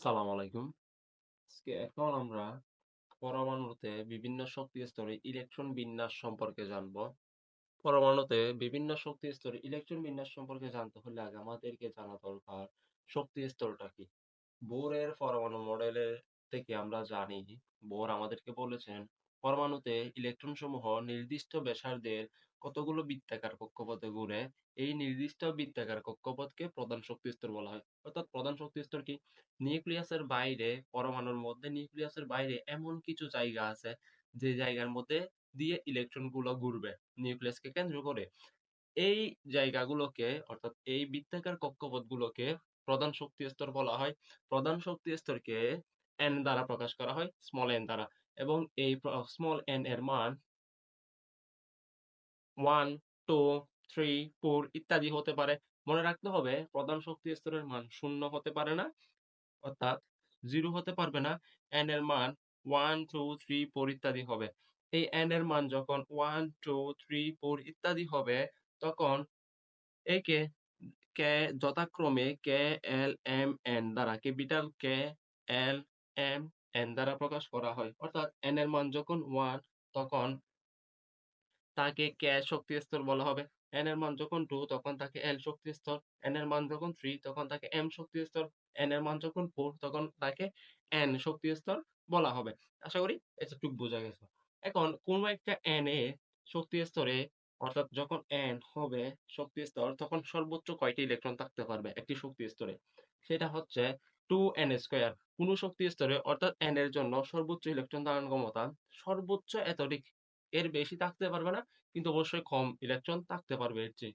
সালাম আলাইকুম। আজকে এখন আমরা পরমাণুতে বিভিন্ন শক্তি স্তরে ইলেকট্রন বিন্যাস সম্পর্কে জানব। পরমাণুতে বিভিন্ন শক্তি স্তরে ইলেকট্রন বিন্যাস সম্পর্কে জানতে হলে আগে আমাদেরকে জানা দরকার শক্তি স্তরটা কি? বোরের পরমাণু মডেলের থেকে আমরা জানি, বোর আমাদেরকে বলেছেন পরমাণুতে ইলেকট্রন সমূহ নির্দিষ্ট ব্যাসার্ধের কতগুলো বৃত্তাকার কক্ষপথে ঘুরে এই নির্দিষ্ট বৃত্তাকার কক্ষপথকে প্রধান শক্তি স্তর বলা হয়। অর্থাৎ প্রধান শক্তি স্তর কি? নিউক্লিয়াসের বাইরে, পরমাণুর মধ্যে নিউক্লিয়াসের বাইরে এমন কিছু জায়গা আছে যে জায়গার মধ্যে দিয়ে ইলেকট্রনগুলো ঘুরবে, নিউক্লিয়াসকে কেন্দ্র করে। এই জায়গাগুলোকে, অর্থাৎ এই বৃত্তাকার কক্ষপথগুলোকে প্রধান শক্তি স্তর বলা হয়। প্রধান শক্তি স্তরকে এন দ্বারা প্রকাশ করা হয় স্মল n দ্বারা এবং এই স্মল এন এর মান 1, 2, 3, 4 ইত্যাদি হতে পারে। মনে রাখতে হবে প্রধান শক্তি স্তরের মান শূন্য হতে পারে না অর্থাৎ 0 হতে পারবে না। n এর মান 1, 2, 3, 4 ইত্যাদি হবে। এই n এর মান যখন 1, 2, 3, 4 ইত্যাদি হবে তখন একে কে যথাক্রমে কে, এল, এম, এন দ্বারা capital K, L, M, N দ্বারা প্রকাশ করা হয়। অর্থাৎ এন এর মান যখন ওয়ান তখন তাকে কে শক্তি স্তর বলা হবে। n এর মান যখন 2 তখন তাকে এল শক্তি স্তর, n এর মান যখন 3 তখন তাকে এম শক্তি স্তর, n এর মান যখন 4 তখন তাকে এন শক্তি স্তর বলা হবে। আশা করি এতটুকু বোঝা গেছে। এখন কোন একটা n এ শক্তি স্তরে অর্থাৎ যখন n হবে শক্তি স্তর তখন সর্বোচ্চ কয়টি ইলেকট্রন থাকতে পারবে একটি শক্তি স্তরে? সেটা হচ্ছে 2n স্কয়ার। কোন শক্তি স্তরে অর্থাৎ n এর জন্য সর্বোচ্চ ইলেকট্রন ধারণ ক্ষমতা সর্বোচ্চ এতটিক এর বেশি থাকতে পারবে না, কিন্তু অবশ্যই কম ইলেকট্রন থাকতে পারবে এর চেয়ে।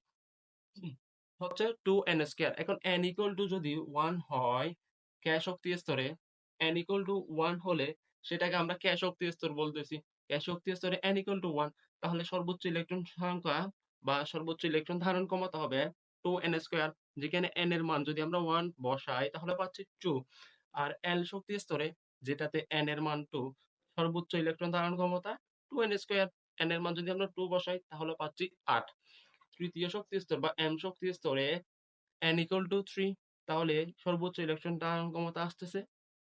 হচ্ছে 2n স্কয়ার। এখন n ইকুয়াল টু যদি ওয়ান হয় কে শক্তি স্তরে, n ইকুয়াল টু ওয়ান হলে সেটাকে আমরা কে শক্তি স্তর বলতেছি। কে শক্তি স্তরে এন ইকুয়াল টু ওয়ান তাহলে সর্বোচ্চ ইলেকট্রন সংখ্যা বা সর্বোচ্চ ইলেকট্রন ধারণ ক্ষমতা হবে টু এন স্কোয়ার যেখানে এন এর মান যদি আমরা ওয়ান বসাই, তাহলে পাচ্ছি টু আর এল শক্তি স্তরে, যেটাতে এন এর মান টু সর্বোচ্চ ইলেকট্রন ধারণ ক্ষমতা 2n স্কয়ার n এর মান যদি আমরা 2 বসাই, তাহলে পাচ্ছি 8 তৃতীয় শক্তি স্তর বা m শক্তি স্তরে n ইকুয়াল টু 3 তাহলে সর্বোচ্চ ইলেকট্রন ধারণ ক্ষমতা আসতেছে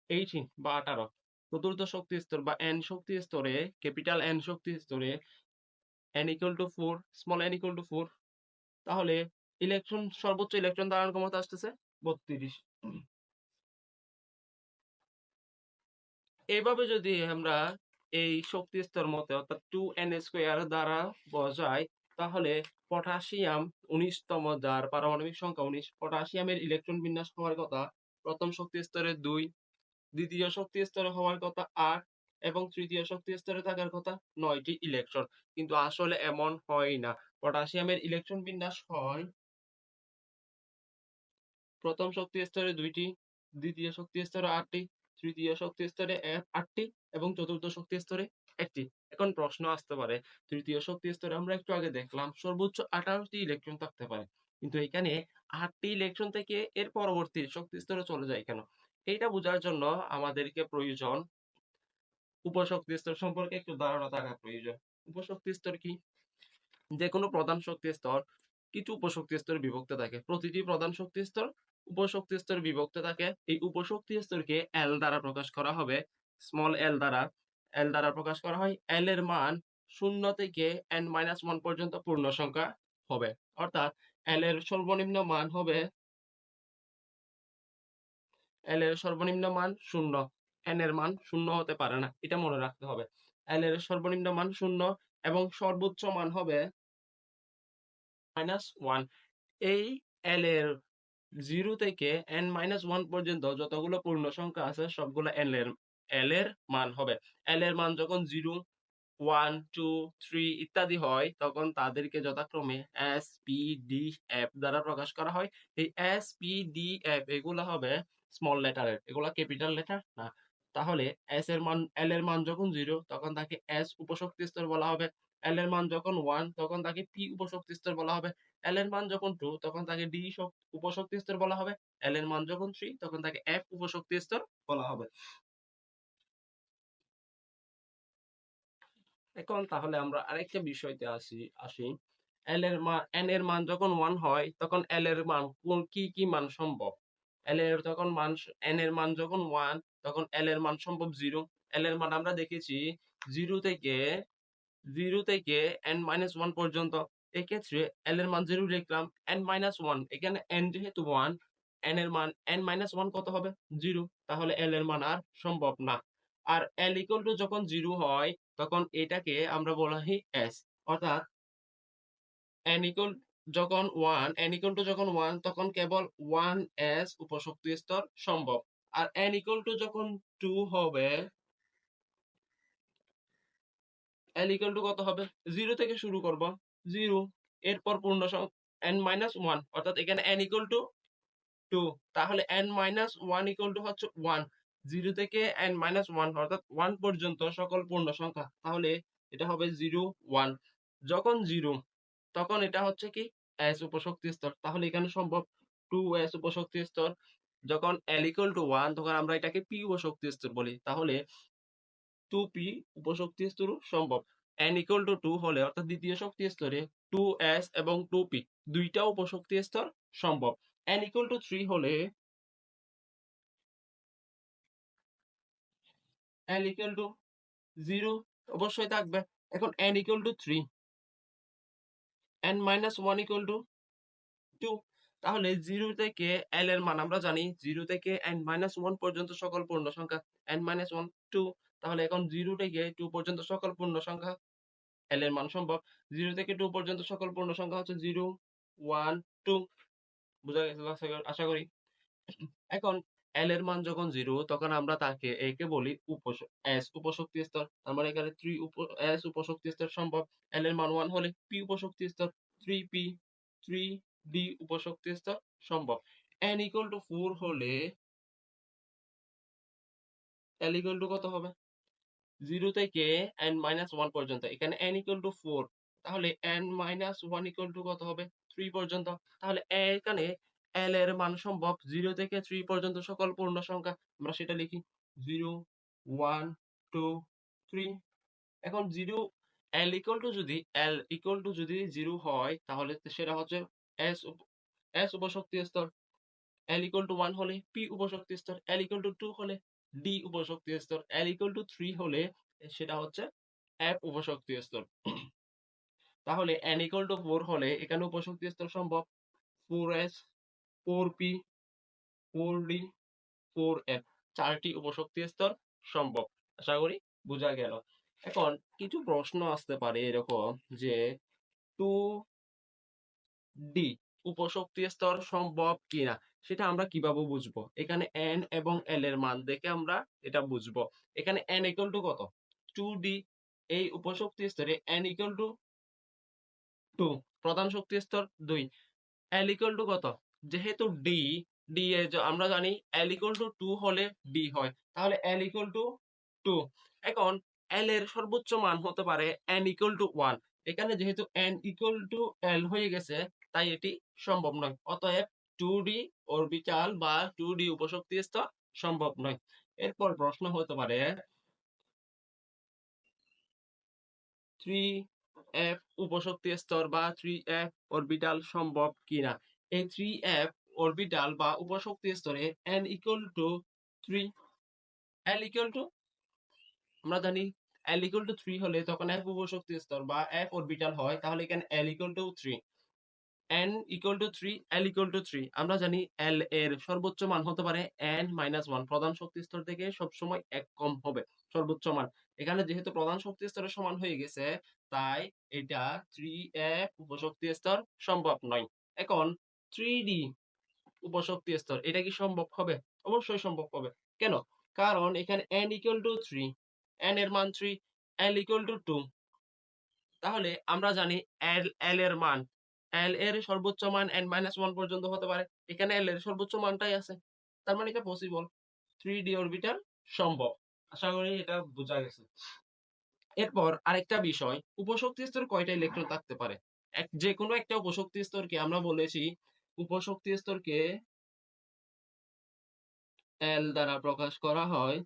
18 বা 18 চতুর্থ শক্তি স্তর বা এন শক্তি স্তরে ক্যাপিটাল এন শক্তি স্তরে n equal to four small n equal to four তাহলে ইলেকট্রন সর্বোচ্চ ইলেকট্রন ধারণ ক্ষমতা আসতেছে 32 এইভাবে যদি আমরা এই শক্তি স্তর মতে অর্থাৎ 2n স্কয়ার দ্বারা বোঝাই তাহলে পটাশিয়াম 19 তম যার পারমাণবিক সংখ্যা 19 পটাশিয়ামের ইলেকট্রন বিন্যাস হওয়ার কথা, প্রথম শক্তি স্তরে দুই, দ্বিতীয় শক্তি স্তরে হওয়ার কথা আট, এবং তৃতীয় শক্তি স্তরে থাকার কথা নয়টি ইলেকট্রন কিন্তু আসলে এমন হয় না। পটাশিয়ামের ইলেকট্রন বিন্যাস হয় প্রথম শক্তি স্তরে দুইটি, দ্বিতীয় শক্তি স্তরে আটটি তৃতীয় শক্তি স্তরে আটটি এবং চতুর্থ শক্তি স্তরে একটি। এখন প্রশ্ন আসতে পারে, তৃতীয় শক্তি স্তরে আমরা একটু আগে দেখলাম সর্বোচ্চ আঠারোটি ইলেকট্রন থাকতে পারে। কিন্তু এখানে আটটি ইলেকট্রন থেকে এর পরবর্তী শক্তি স্তরে চলে যায় কেন? এইটা বোঝার জন্য আমাদেরকে প্রয়োজন উপশক্তি স্তর সম্পর্কে একটু ধারণা থাকা প্রয়োজন। উপশক্তি স্তর কি? যে কোনো প্রধান শক্তি স্তর কিছু উপশক্তি স্তরে বিভক্ত থাকে। প্রতিটি প্রধান শক্তি স্তর উপশক্তি স্তরে বিভক্ত থাকে। এই উপশক্তি স্তরকে এল দ্বারা প্রকাশ করা হবে। স্মল এল দ্বারা। এল দ্বারা প্রকাশ করা হয়। এল এর মান শূন্য থেকে এন মাইনাস ওয়ান পর্যন্ত পূর্ণ সংখ্যা হবে। অর্থাৎ এল এর সর্বনিম্ন মান হবে এল এর সর্বনিম্ন মান শূন্য। এন এর মান শূন্য হতে পারে না। এটা মনে রাখতে হবে। এল এর সর্বনিম্ন মান শূন্য এবং সর্বোচ্চ মান হবে মাইনাস ওয়ান। এই এল এর জিরো থেকে এন মাইনাস ওয়ান পর্যন্ত যতগুলো পূর্ণ সংখ্যা আছে, সবগুলো এল এর এল এর মান হবে। এল এর মান যখন জিরো, ওয়ান, টু, থ্রি ইত্যাদি হয়, তখন তাদেরকে যথাক্রমে এস পি ডি এফ দ্বারা প্রকাশ করা হয়। এই এস পি ডি এফ এগুলো হবে স্মল লেটারের এগুলো ক্যাপিটাল লেটার না। তাহলে এস এর মান এল এর মান যখন জিরো, তখন তাকে এস উপশক্তি স্তর বলা হবে। এল এর মান যখন ওয়ান তখন তাকে পি উপশক্তি স্তর বলা হবে। এল এর মান যখন টু তখন তাকে ডি উপশক্তি স্তর বলা হবে। এল এর মান যখন থ্রি তখন তাকে এফ উপশক্তি স্তর বলা হবে। এখন তাহলে আমরা আরেকটা বিষয়তে আসি আসি। এল এর মান এন এর মান যখন ওয়ান হয়, তখন এল এর মান কোন, কি কি মান সম্ভব? এল এর যখন মান এন এর মান যখন ওয়ান তখন এল এর মান সম্ভব জিরো এল এর মান আমরা দেখেছি জিরো থেকে জিরো থেকে এন মাইনাস ওয়ান পর্যন্ত। এক্ষেত্রে এল এর মান জিরো লিখলাম এন মাইনাস ওয়ান এখানে এন যেহেতু ওয়ান এন এর মান এন মাইনাস ওয়ান কত হবে? জিরো তাহলে এল এর মান আর সম্ভব না। আর এল ইকুয়াল টু যখন জিরো হয়, তখন এটাকে আমরা বলা হয় এস অর্থাৎ এন ইকুয়াল যখন ওয়ান এন ইকুয়াল টু যখন ওয়ান তখন কেবল ওয়ান এস উপশক্তি স্তর সম্ভব। আর এন ইকুয়াল টু যখন টু হবে এল ইকুয়াল টু কত হবে? জিরো থেকে শুরু করব। জিরো এরপর পূর্ণ এন মাইনাস ওয়ান অর্থাৎ এখানে এন ইকুয়াল টু টু তাহলে N minus one equal to হচ্ছে ওয়ান জিরো থেকে এন মাইনাস ওয়ান অর্থাৎ ওয়ান পর্যন্ত সকল পূর্ণ সংখ্যা তাহলে এটা হবে জিরো ওয়ান যখন জিরো তখন এটা হচ্ছে কি? এস উপশক্তি স্তর, তাহলে এখানে সম্ভব টু এস উপশক্তি স্তর, যখন এল ইকুয়াল টু ওয়ান তখন আমরা এটাকে পি উপশক্তি স্তর বলি, তাহলে টু পি উপশক্তি স্তর সম্ভব। এন ইকুয়াল টু টু হলে, অর্থাৎ দ্বিতীয় শক্তি স্তরে টু এস এবং টু পি দুইটা উপশক্তি স্তর সম্ভব। এন ইকুয়াল টু থ্রি হলে এন ইকুয়াল টু জিরো অবশ্যই থাকবে। এখন N equal to three N minus one equal to two তাহলে জিরো থেকে এল এর মান, আমরা জানি জিরো থেকে এন মাইনাস ওয়ান পর্যন্ত সকল পূর্ণ সংখ্যা এন মাইনাস ওয়ান টু তাহলে এখন জিরো থেকে টু পর্যন্ত সকল পূর্ণ সংখ্যা এল এর মান সম্ভব। জিরো থেকে টু পর্যন্ত সকল পূর্ণ সংখ্যা হচ্ছে জিরো ওয়ান টু বুঝা গেছে? আশা করি এখন এল এর মান যখন জিরো তখন আমরা তাকে একে বলি এস উপশক্তি স্তর। তার মানে এখানে থ্রি এস উপশক্তি স্তর সম্ভব। এল এর মান ওয়ান হলে পি উপশক্তি স্তর থ্রি পি থ্রি ডি উপশক্তি স্তর সম্ভব। এন ইকুয়াল টু ফোর হলে এল ইকুয়াল টু কত হবে? জিরো থেকে এন মাইনাস ওয়ান পর্যন্ত, এখানে এন ইকুয়াল টু ফোর তাহলে N minus one equal to কত হবে? থ্রি পর্যন্ত, তাহলে এখানে এল এর মান সম্ভব জিরো থেকে থ্রি পর্যন্ত সকল পূর্ণ সংখ্যা, আমরা সেটা লিখি জিরো ওয়ান টু থ্রি এখন জিরো এল ইকুয়াল টু যদি এল ইকুয়াল টু যদি জিরো হয়, তাহলে সেটা হচ্ছে এস এস উপশক্তি স্তর এল ইকুয়াল টু ওয়ান হলে পি উপশক্তি স্তর এল ইকুয়াল টু টু হলে ডি উপশক্তি স্তর এল ইকুয়াল টু থ্রি হলে সেটা হচ্ছে এফ উপশক্তি স্তর। তাহলে এন ইকুয়াল টু ফোর হলে এখানে উপশক্তি স্তর সম্ভব। Four S four P four D four F চারটি উপশক্তি স্তর সম্ভব। আশা করি বোঝা গেল। এখন কিছু প্রশ্ন আসতে পারে এরকম যে টু ডি উপশক্তি স্তর সম্ভব কিনা? সেটা আমরা কীভাবে বুঝব? এখানে এন এবং এল এর মান দেখে আমরা এটা বুঝব। এখানে এন ইকুয়াল টু কত? টু ডি এই উপশক্তি স্তরে এন ইকুয়াল টু টু প্রধান শক্তি স্তর দুই। এল ইকুয়াল টু কত? যেহেতু ডি ডি এ আমরা জানি এল ইকুয়াল টু টু হলে ডি হয়, তাহলে এল ইকুয়াল টু টু এখন এল এর সর্বোচ্চ মান হতে পারে এন ইকুয়াল টু ওয়ান এখানে যেহেতু এন ইকুয়াল টু এল হয়ে গেছে, তাই এটি সম্ভব নয়। অতএব টু ডি অরবিটাল বা টু ডি উপশক্তি স্তর সম্ভব নয়। এরপর প্রশ্ন হতে পারে থ্রি এফ উপশক্তি স্তর বা থ্রি এফ অরবিটাল সম্ভব কিনা? এই থ্রি এফ অরবিটাল বা উপশক্তি স্তরে N equal to three L equal to আমরা জানি এল ইকুয়াল টু থ্রি হলে তখন এফ উপশক্তি স্তর বা এফ অরবিটাল হয়, তাহলে এখানে L equal to three N equal to three L equal to three আমরা জানি এল এর সর্বোচ্চ মান হতে পারে এন মাইনাস ওয়ান প্রধান শক্তি স্তর থেকে সবসময় এক কম হবে, সর্বোচ্চ মান। এখানে যেহেতু প্রধান শক্তি স্তরের সমান হয়ে গেছে, তাই এটা থ্রি এফ উপশক্তি স্তর সম্ভব নয়। এখন থ্রি ডি উপশক্তি স্তর, এটা কি সম্ভব হবে? অবশ্যই সম্ভব হবে। কেন? কারণ এখানে N equal to three N এর মান three L equal to two তাহলে আমরা জানি এল এল এর মান এল এর সর্বোচ্চ মান এন মাইনাস ওয়ান পর্যন্ত হতে পারে। এখানে এল এর সর্বোচ্চ মানটাই আছে। তার মানে এটা পসিবল থ্রি ডি অরবিটাল সম্ভব। আশা করি এটা বোঝা গেছে। এরপর আরেকটা বিষয়, উপশক্তি স্তর কয়টা ইলেকট্রন থাকতে পারে? এক যে কোনো একটা উপশক্তি স্তরকে আমরা বলেছি, উপশক্তি স্তরকে এল দ্বারা প্রকাশ করা হয়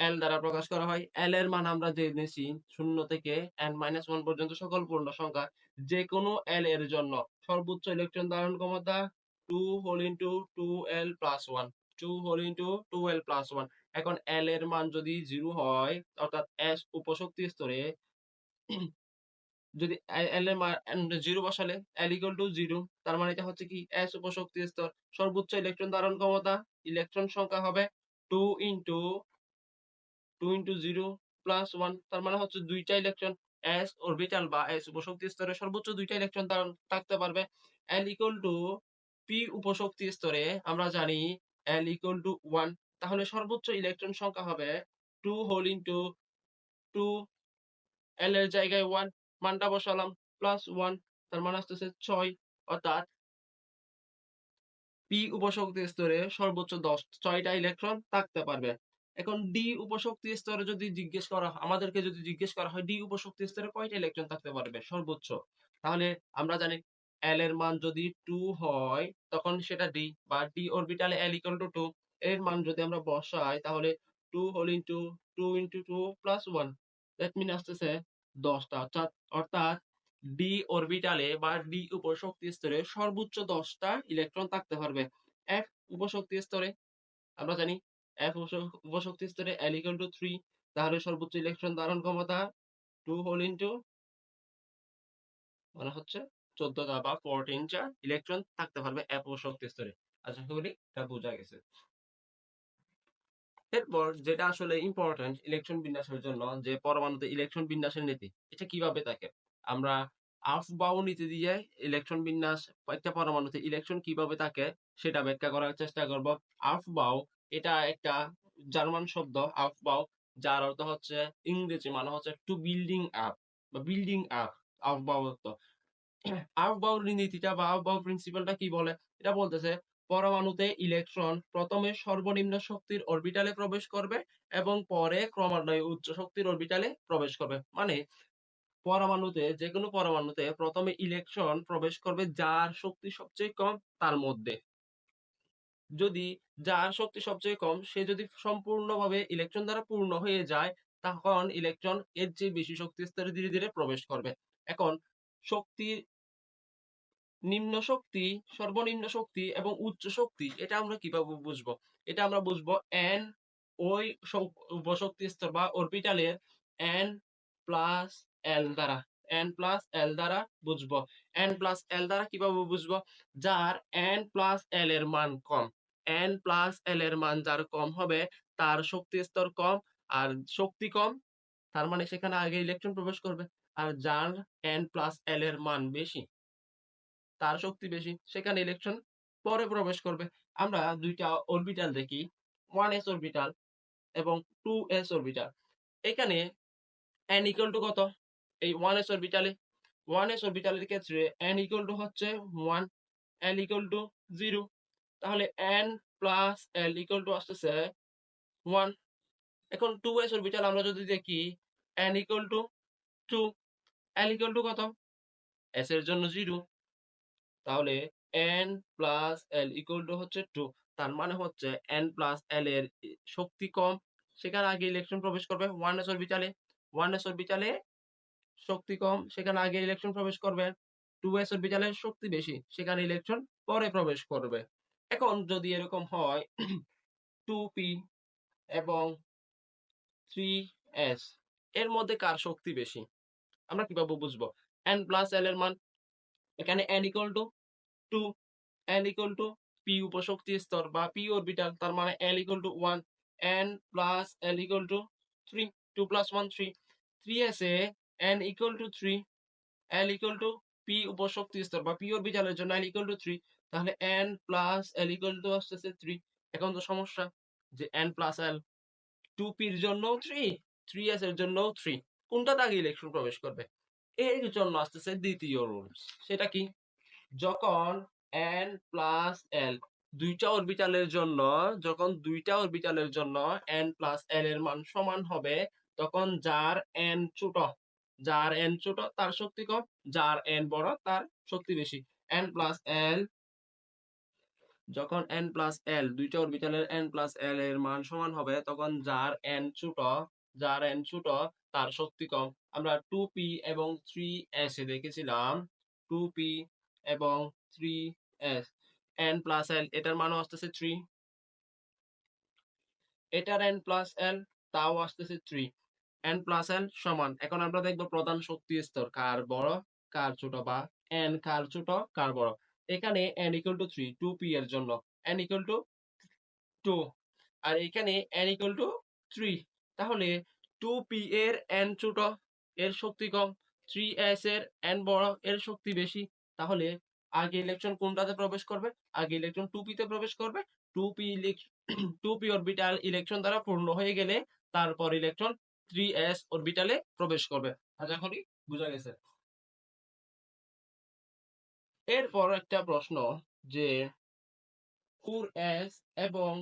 এল দ্বারা প্রকাশ করা হয়। এল এর মান আমরা জেনেছি শূন্য থেকে এন মাইনাস ওয়ান পর্যন্ত সকল পূর্ণ সংখ্যা যে কোনো এল এর জন্য সর্বোচ্চ ইলেকট্রন ধারণ ক্ষমতা two whole into two L plus one two whole into two L plus one এখন এল এর মান যদি জিরো হয়, অর্থাৎ এস উপশক্তি স্তরে, যদি এল এর মান জিরো বসালে এল ইকুয়াল টু জিরো তার মানে এটা হচ্ছে কি? এস উপশক্তি স্তর, সর্বোচ্চ ইলেকট্রন ধারণ ক্ষমতা ইলেকট্রন সংখ্যা হবে two into two into zero plus one তার মানে হচ্ছে দুইটা ইলেকট্রন এস অরবিটাল বা এস উপশক্তি স্তরে সর্বোচ্চ দুইটা ইলেকট্রন ধারণ থাকতে পারবে। এল ইকুয়াল টু পি উপশক্তি স্তরে আমরা জানি এল ইকুয়াল টু ওয়ান তাহলে সর্বোচ্চ ইলেকট্রন সংখ্যা হবে two whole into two L এর জায়গায় ওয়ান মানটা বসালাম প্লাস ওয়ান তার মানে আসতেছে ছয়, অর্থাৎ পি উপশক্তি স্তরে সর্বোচ্চ দশ, ছয়টা ইলেকট্রন থাকতে পারবে। এখন ডি উপশক্তি স্তরে যদি জিজ্ঞেস করা আমাদেরকে যদি জিজ্ঞেস করা হয় ডি উপশক্তি স্তরে কয়টা ইলেকট্রন থাকতে পারবে? সর্বোচ্চ। তাহলে আমরা জানি এল এর মান যদি টু হয়, তখন সেটা ডি বা ডি অরবিটালে এল ইকুয়াল টু টু এর মান যদি আমরা বসাই, তাহলে two whole into two into two plus one that mean আসতেছে দশটা। অর্থাৎ অর্থাৎ ডি অরবিটালে বা ডি উপশক্তি স্তরে সর্বোচ্চ দশটা ইলেকট্রন থাকতে পারবে। এফ উপশক্তি স্তরে আমরা জানি এফ উপশক্তি স্তরে এল ইকুয়াল টু থ্রি তাহলে সর্বোচ্চ ইলেকট্রন ধারণ ক্ষমতা টু হোল ইন্টু মানে হচ্ছে চোদ্দটা বা ফোরটিনটা ইলেকট্রন থাকতে পারবে এফ উপশক্তি স্তরে। আশা করি এটা বোঝা গেছে। এরপর যেটা আসলে ইম্পর্টেন্ট ইলেকট্রন বিন্যাসের জন্য যে পরমাণুতে ইলেকট্রন বিন্যাসের নীতি, এটা কীভাবে থাকে? আমরা আফ বাউ নীতি দিয়ে ইলেকট্রন বিন্যাস, একটা পরমাণুতে ইলেকট্রন কীভাবে থাকে, সেটা ব্যাখ্যা করার চেষ্টা করব। আফ বাউ এটা একটা জার্মান শব্দ আফ বাউ যার অর্থ হচ্ছে ইংরেজি মানে হচ্ছে টু বিল্ডিং আপ বা বিল্ডিং আপ আফ বাউ অর্থ আফ বাউ নীতিটা বা আফ বাউ প্রিন্সিপালটা কি বলে? এটা বলতেছে, পরমাণুতে ইলেকট্রন প্রথমে সর্বনিম্ন শক্তির অরবিটালে প্রবেশ করবে এবং পরে ক্রমান্বয়ে উচ্চ শক্তির অরবিটালে প্রবেশ করবে। মানে পরমাণুতে যে কোনো পরমাণুতে প্রথমে ইলেকট্রন প্রবেশ করবে যার শক্তি সবচেয়ে কম তার মধ্যে। যদি যার শক্তি সবচেয়ে কম, সে যদি সম্পূর্ণভাবে ইলেকট্রন দ্বারা পূর্ণ হয়ে যায়, তখন ইলেকট্রন এর চেয়ে বেশি শক্তি স্তরে ধীরে ধীরে প্রবেশ করবে। এখন শক্তি, নিম্ন শক্তি, সর্বনিম্ন শক্তি এবং উচ্চ শক্তি, এটা আমরা কীভাবে বুঝব? এটা আমরা বুঝব এন ওই উপশক্তি স্তর বা অরবিটালের এন প্লাস এল দ্বারা। এন প্লাস এল দ্বারা বুঝব। এন প্লাস এল দ্বারা কীভাবে বুঝব? যার এন প্লাস এল এর মান কম। এন প্লাস এল এর মান যার কম হবে, তার শক্তি স্তর কম, আর শক্তি কম, তার মানে সেখানে আগে ইলেকট্রন প্রবেশ করবে, আর যার এন প্লাস এল এর মান বেশি, তার শক্তি বেশি, সেখানে ইলেকট্রন পরে প্রবেশ করবে। আমরা দুইটা অরবিটাল দেখি ওয়ান এস অরবিটাল এবং টু এস অরবিটাল এখানে এন ইকুয়াল টু কত? এই ওয়ান এস অরবিটালে ওয়ান এস অরবিটালের ক্ষেত্রে এন ইকুয়াল টু হচ্ছে one L equal to zero তাহলে N plus L equal to আসতেছে ওয়ান এখন টু এস অরবিটাল আমরা যদি দেখি N equal to two L equal to কত? এস এর জন্য জিরো তাহলে N plus L equal to হচ্ছে টু তার মানে হচ্ছে এন প্লাস এল এর শক্তি কম। সেখানে আগে ইলেকট্রন প্রবেশ করবে ওয়ান এস অরবিটালে ওয়ান এস অরবিটালে শক্তি কম, সেখানে আগে ইলেকট্রন প্রবেশ করবে টু এস অরবিটালে শক্তি বেশি, সেখানে ইলেকট্রন পরে প্রবেশ করবে। এখন যদি এরকম হয় টু পি এবং থ্রি এস এর মধ্যে কার শক্তি বেশি? আমরা কীভাবে বুঝব? এন প্লাস এল এর মান, এখানে N equal to two N equal to P উপশক্তি স্তর বা পি অরবিটাল তার মানে L equal to one N plus L equal to three two plus one three three S A N equal to three L equal to P উপশক্তি স্তর বা P অরবিটালের জন্য এল equal to three তাহলে N plus L equal to আসতেছে three এখন তো সমস্যা যে এন প্লাস এল টু পির জন্য থ্রি থ্রি এস এর জন্য থ্রি কোনটাতে আগে ইলেকট্রন প্রবেশ করবে? এর জন্য আসতেছে দ্বিতীয় রুল সেটা কি? যখন এন প্লাস এল দুইটা অরবিটালের জন্য, যখন দুইটা অরবিটালের জন্য এন প্লাস এল এর মান সমান হবে, তখন যার এন ছোট, যার এন ছোট তার শক্তি কম, যার এন বড় তার শক্তি বেশি। এন প্লাস এল যখন n প্লাস এল দুইটা অরবিটালের n প্লাস এল এর মান সমান হবে, তখন যার এন ছোট, যার এন ছোট, তার শক্তি কম। আমরা টু পি এবং থ্রি এস এ দেখেছিলাম। টু পি এবং three S N plus L এটার মানও আসতেছে থ্রি এটার এন প্লাস এল তাও আসতেছে থ্রি এন প্লাস এল সমান। এখন আমরা দেখব প্রধান শক্তি স্তর, কার বড়, কার ছোট বা এন কার ছোট, কার বড়। এখানে N equal to three two P এর জন্য। এন ইকুয়াল টু টু আর এখানে এন ইকুয়াল টু থ্রি তাহলে টু পি এর এন ছোট, এর শক্তি কম। থ্রি এস এর এন বড়, এর শক্তি বেশি। তাহলে আগে ইলেকট্রন কোনটাতে প্রবেশ করবে? আগে ইলেকট্রন টু পিতে প্রবেশ করবে। Two P two P orbital electron দ্বারা পূর্ণ হয়ে গেলে তারপর ইলেকট্রন থ্রি এস অরবিটালে প্রবেশ করবে। আশা করি বোঝা গেছে। এরপর একটা প্রশ্ন যে এস এবং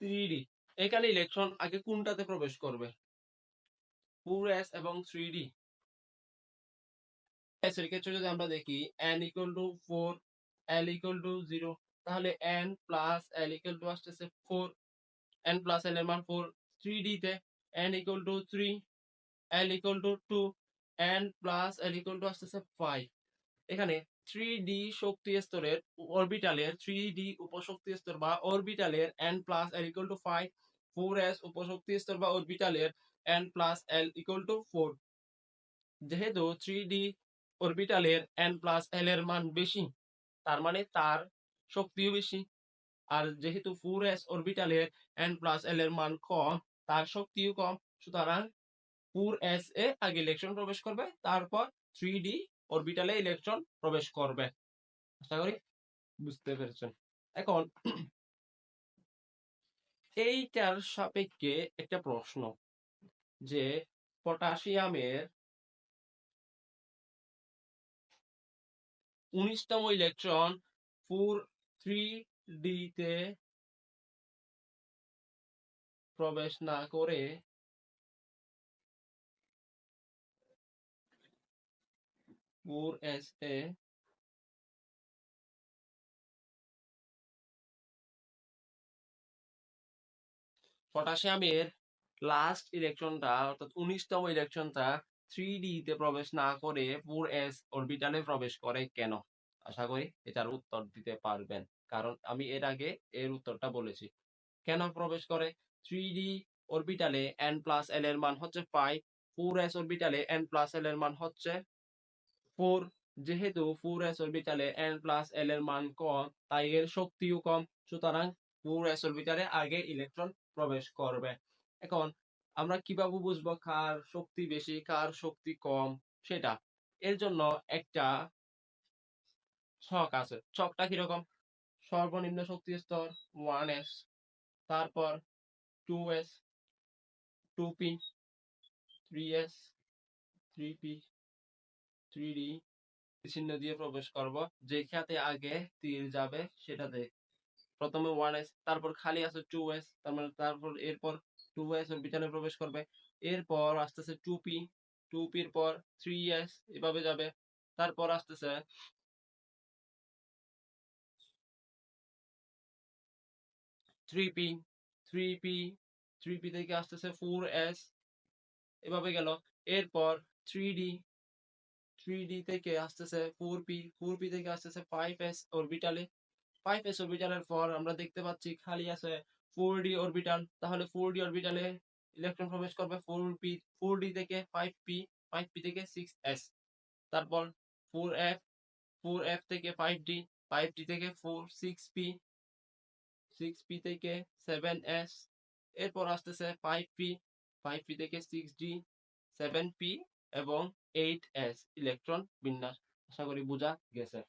থ্রি ডি এখানে ইলেকট্রন আগে কোনটাতে প্রবেশ করবে? এস এবং থ্রি ডি এস এর ক্ষেত্রে যদি আমরা দেখি N equal to four L equal to zero তাহলে N plus L equal to আসতেছে ফোর এন প্লাস এল এর মান ফোর থ্রি ডি তে n equal to three L equal to two n plus L equal to আসতেছে five এখানে three D শক্তি স্তরের অরবিটালের থ্রি ডি উপশক্তি স্তর বা অরবিটালের n plus L equal to five four S উপশক্তি স্তর বা অরবিটালের n plus L equal to four যেহেতু থ্রি ডি অরবিটালের n প্লাস এল এর মান বেশি, তার মানে তার শক্তিও বেশি। আর যেহেতু ফোর এস অরবিটালের n প্লাস এল এর মান কম, তার শক্তিও কম, সুতরাং ফোর এস এ আগে ইলেকট্রন প্রবেশ করবে, তারপর থ্রি ডি অরবিটালে ইলেকট্রন প্রবেশ করবে। আশা করি বুঝতে পেরেছেন এখন এইটার সাপেক্ষে একটা প্রশ্ন, যে পটাশিয়ামের উনিশতম ইলেকট্রন ফোর থ্রি ডিতে প্রবেশ না করে ফোর এস এ পটাশিয়ামের লাস্ট ইলেকট্রনটা অর্থাৎ উনিশতম ইলেকট্রনটা থ্রি তে প্রবেশ না করে ফোর এস অরবিটালে প্রবেশ করে কেন? আশা করি এটার উত্তর দিতে পারবেন। কারণ আমি এর আগে এর উত্তরটা বলেছি। কেন প্রবেশ করে? থ্রি ডি অরবিটালে এন প্লাস এল এর মান হচ্ছে ফাইভ ফোর এস অরবিটালে এন প্লাস এল এর মান হচ্ছে ফোর, যেহেতু ফোর এস অরবিটালে এন প্লাস এল এর মান কম, তাই এর শক্তিও কম। সুতরাং ফোর এস অরবিটালে আগে ইলেকট্রন প্রবেশ করবে। এখন আমরা কীভাবে বুঝব কার শক্তি বেশি, কার শক্তি কম? সেটা। এর জন্য একটা ছক আছে। ছকটা কীরকম? সর্বনিম্ন শক্তি স্তর ওয়ান এস তারপর two S two P three S three P three D চিহ্ন দিয়ে প্রবেশ করব। যেখানে আগে তীর যাবে সেটাতে প্রথমে ওয়ান এস তারপর খালি আছে টু এস তার মানে তারপর এরপর টু এস অরবিটালে প্রবেশ করবে। এরপর আসতেছে টু পি টু পির পর থ্রি এস এভাবে যাবে। তারপর আসতেছে three P three P three P থেকে আসতেছে ফোর এস এভাবে গেল। এরপর থ্রি ডি থ্রি থেকে আসতেছে ফোর পি ফোর পি থেকে আসতেছে ফাইভ এস অরবিটালে ফাইভ এস অরবিটালের পর আমরা দেখতে পাচ্ছি খালি আছে ফোর ডি অরবিটাল তাহলে ফোর ডি অরবিটালে ইলেকট্রন প্রবেশ করবে ফোর পি ফোর ডি থেকে ফাইভ পি ফাইভ পি থেকে সিক্স এস তারপর ফোর এফ ফোর এফ থেকে ফাইভ ডি ফাইভ ডি থেকে four six P six P থেকে সেভেন এস এরপর আসতেছে ফাইভ পি ফাইভ পি থেকে সিক্স ডি সেভেন পি এবং এইট এস ইলেকট্রন বিন্যাস। আশা করি বোঝা গেছে।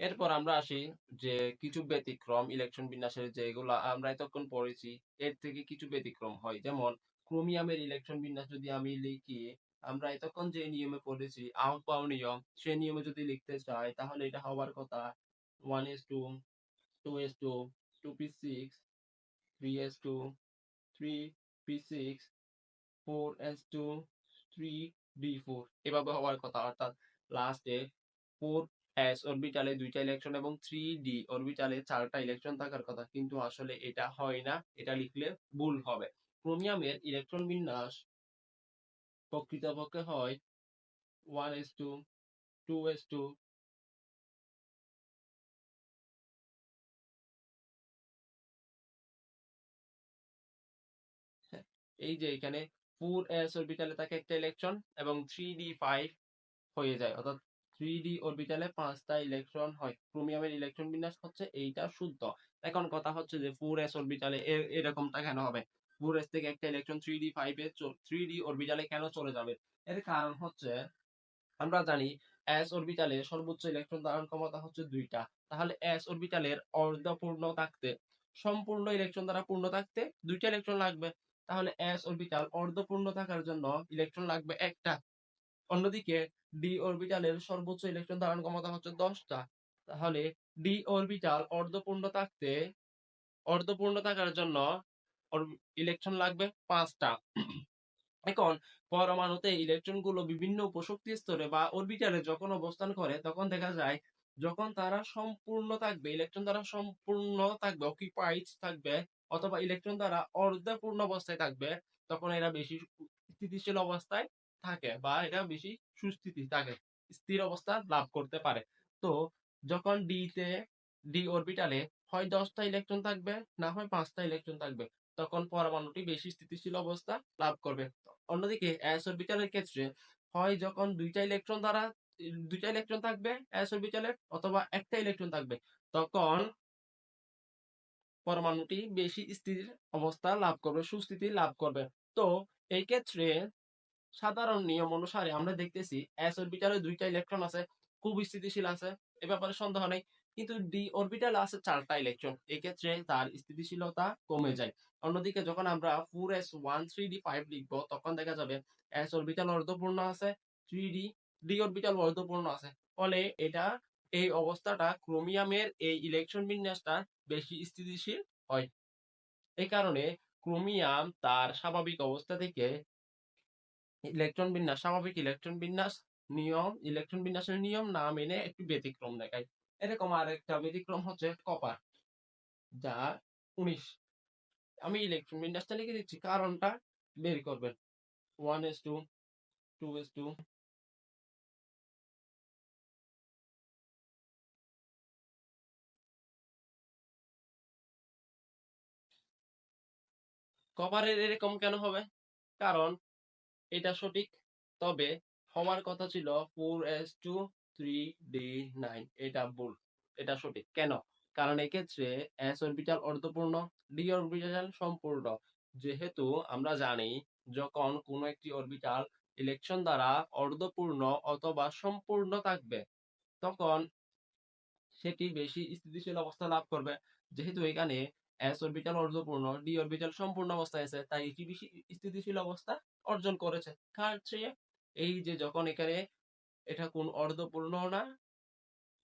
এরপর আমরা আসি যে কিছু ব্যতিক্রম ইলেকট্রন বিন্যাসের যেগুলো আমরা এতক্ষণ পড়েছি, এর থেকে কিছু ব্যতিক্রম হয়। যেমন ক্রোমিয়ামের ইলেকট্রন বিন্যাস যদি আমি লিখি, আমরা এতক্ষণ যে নিয়মে পড়েছি আউটবাউ নিয়ম সে নিয়মে যদি লিখতে চাই, তাহলে এটা হওয়ার কথা। One S two two S two two P six three S two three P six four S two three D four এভাবে হওয়ার কথা, অর্থাৎ লাস্টে ফোর এস অরবিটালে দুইটা ইলেকট্রন এবং থ্রি ডি অরবিটালে চারটা ইলেকট্রন থাকার কথা। কিন্তু আসলে এটা হয় না, এটা লিখলে ভুল হবে। ক্রোমিয়ামের ইলেকট্রন বিন্যাস প্রকৃতপক্ষে হয় one S two two S two এই যে এখানে ফোর এস অরবিটালে থাকে একটা ইলেকট্রন এবং থ্রি ডি ফাইভ হয়ে যায়। অর্থাৎ থ্রি ডি অরবিটালে পাঁচটা ইলেকট্রন হয়। ক্রোমিয়ামের ইলেকট্রন বিন্যাস হচ্ছে এইটা শুদ্ধ। এখন কথা হচ্ছে যে ফোর এস অরবিটালে এরকমটা কেন হবে? ফোর এস থেকে একটা ইলেকট্রন থ্রি ডি ফাইভে থ্রি ডি অরবিটালে কেন চলে যাবে? এর কারণ হচ্ছে, আমরা জানি এস অরবিটালে সর্বোচ্চ ইলেকট্রন ধারণ ক্ষমতা হচ্ছে দুইটা। তাহলে এস অরবিটালের অর্ধপূর্ণ থাকতে, সম্পূর্ণ ইলেকট্রন দ্বারা পূর্ণ থাকতে দুইটা ইলেকট্রন লাগবে। তাহলে এস অরবিটাল অর্ধপূর্ণ থাকার জন্য ইলেকট্রন লাগবে একটা। অন্যদিকে ডি অরবিটালের সর্বোচ্চ ইলেকট্রন ধারণ ক্ষমতা হচ্ছে দশটা। তাহলে ডি অরবিটাল অর্ধপূর্ণ থাকতে, অর্ধপূর্ণ থাকার জন্য ইলেকট্রন লাগবে পাঁচটা। এখন পরমাণুতে ইলেকট্রনগুলো বিভিন্ন উপশক্তি স্তরে বা অরবিটালে যখন অবস্থান করে, তখন দেখা যায় যখন তারা সম্পূর্ণ থাকবে ইলেকট্রন দ্বারা সম্পূর্ণ থাকবে অকিউপাইড থাকবে অথবা ইলেকট্রন দ্বারা অর্ধপূর্ণ অবস্থায় থাকবে, তখন এরা বেশি স্থিতিশীল অবস্থায় থাকে বা এটা বেশি সুস্থিতি থাকে, স্থির অবস্থা লাভ করতে পারে। তো যখন ডি তে ডি অরবিটালে হয় দশটা ইলেকট্রন থাকবে, না হয় পাঁচটা ইলেকট্রন থাকবে, তখন পরমাণুটি বেশি স্থিতিশীল অবস্থা লাভ করবে। অন্যদিকে এস অরবিটালের ক্ষেত্রে হয় যখন দুইটা ইলেকট্রন দ্বারা, দুইটা ইলেকট্রন থাকবে এস অরবিটালে অথবা একটা ইলেকট্রন থাকবে, তখন পরমাণুটি বেশি স্থির অবস্থা লাভ করবে, সুস্থিতি লাভ করবে। তো এই ক্ষেত্রে সাধারণ নিয়ম অনুসারে আমরা দেখতেছি এস অরবিটালে দুইটা ইলেকট্রন আছে খুব স্থিতিশীল আছে, এ ব্যাপারে সন্দেহ নেই। কিন্তু ডি অরবিটাল আছে চারটা ইলেকট্রন এক্ষেত্রে তার স্থিতিশীলতা কমে যায়। অন্যদিকে যখন আমরা four S one three D five লিখব, তখন দেখা যাবে এস অরবিটাল অর্ধপূর্ণ আছে থ্রি ডি ডি অরবিটাল অর্ধপূর্ণ আছে। ফলে এটা এই অবস্থাটা ক্রোমিয়ামের এই ইলেকট্রন বিন্যাসটা বেশি স্থিতিশীল হয়। এই কারণে ক্রোমিয়াম তার স্বাভাবিক অবস্থা থেকে ইলেকট্রন বিন্যাস, স্বাভাবিক ইলেকট্রন বিন্যাস নিয়ম ইলেকট্রন বিন্যাসের নিয়ম না মেনে একটু ব্যতিক্রম দেখায়। এরকম আর একটা ব্যতিক্রম হচ্ছে কপার, যা উনিশ। আমি ইলেকট্রন বিন্যাসটা লিখে দিচ্ছি, কারণটা বের করবেন। One S two two S two কপারের এরকম কেন হবে? কারণ এটা সঠিক। তবে হওয়ার কথা ছিল four S two three D nine এটা ভুল। এটা সঠিক। কেন? কারণ এক্ষেত্রে এস অরবিটাল অর্ধপূর্ণ ডি অরবিটাল সম্পূর্ণ। যেহেতু আমরা জানি যখন কোন একটি অরবিটাল ইলেকট্রন দ্বারা অর্ধপূর্ণ অথবা সম্পূর্ণ থাকবে, তখন সেটি বেশি স্থিতিশীল অবস্থা লাভ করবে। যেহেতু এখানে এস অরবিটাল অর্ধপূর্ণ ডি অরবিটাল সম্পূর্ণ অবস্থায় আছে, তাই এটি স্থিতিশীল অবস্থা অর্জন করেছে। কার এই যে যখন এখানে এটা কোন অর্ধপূর্ণ না,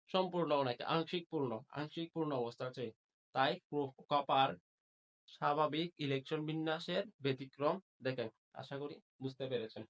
সম্পূর্ণ না আংশিক পূর্ণ আংশিক পূর্ণ অবস্থা চেয়ে। তাই কপার স্বাভাবিক ইলেকট্রন বিন্যাসের ব্যতিক্রম দেখেন, আশা করি বুঝতে পেরেছেন।